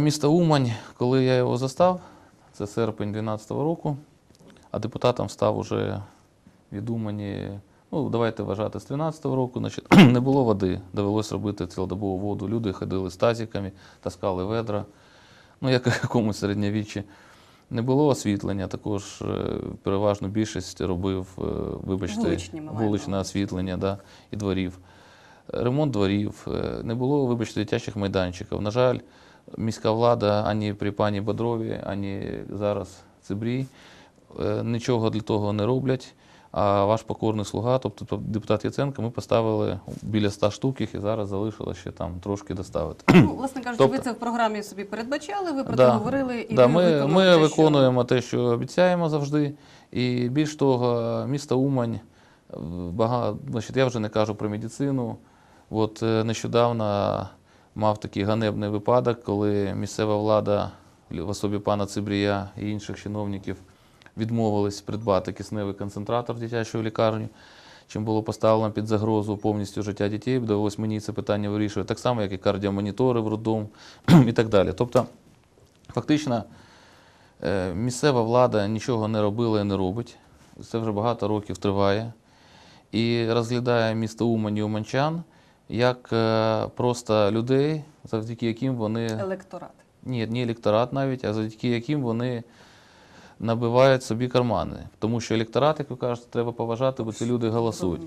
Місто Умань, коли я його застав, це серпень 2012 року, а депутатом став уже від Умані, ну давайте вважати, з 2013 року, значить, не було води, довелося робити цілодобову воду. Люди ходили з тазиками, таскали ведра, ну як у якомусь середньовіччі. Не було освітлення, також е, переважно більшість робив, е, вибачте, Вуличні вуличне освітлення да, і дворів. Ремонт дворів, е, не було, вибачте, дитячих майданчиків. На жаль, міська влада ані при пані Бодрові, ані зараз Цибрій е, нічого для того не роблять. А ваш покорний слуга, тобто депутат Яценко, ми поставили біля 100 штук їх і зараз залишилося ще там трошки доставити. Ну, власне кажучи, Тобто- ви це в програмі собі передбачали, ви про Да. це говорили і да, ви ми, ми те, що- виконуємо те, що обіцяємо завжди. І більш того, місто Умань, багато, значить, я вже не кажу про медицину. От е, нещодавно мав такий ганебний випадок, коли місцева влада в особі пана Цибрія і інших чиновників відмовились придбати кисневий концентратор в дитячу лікарню, чим було поставлено під загрозу повністю життя дітей. Довелось мені це питання вирішувати, так само, як і кардіомонітори в роддом і так далі. Тобто, фактично, е, місцева влада нічого не робила і не робить. Це вже багато років триває. І розглядає місто Умань Уманчан як е, просто людей, завдяки яким вони електорат. ні, не електорат навіть, а завдяки яким вони набивають собі кармани. Тому що електорат, як ви кажете, треба поважати, бо ці люди голосують.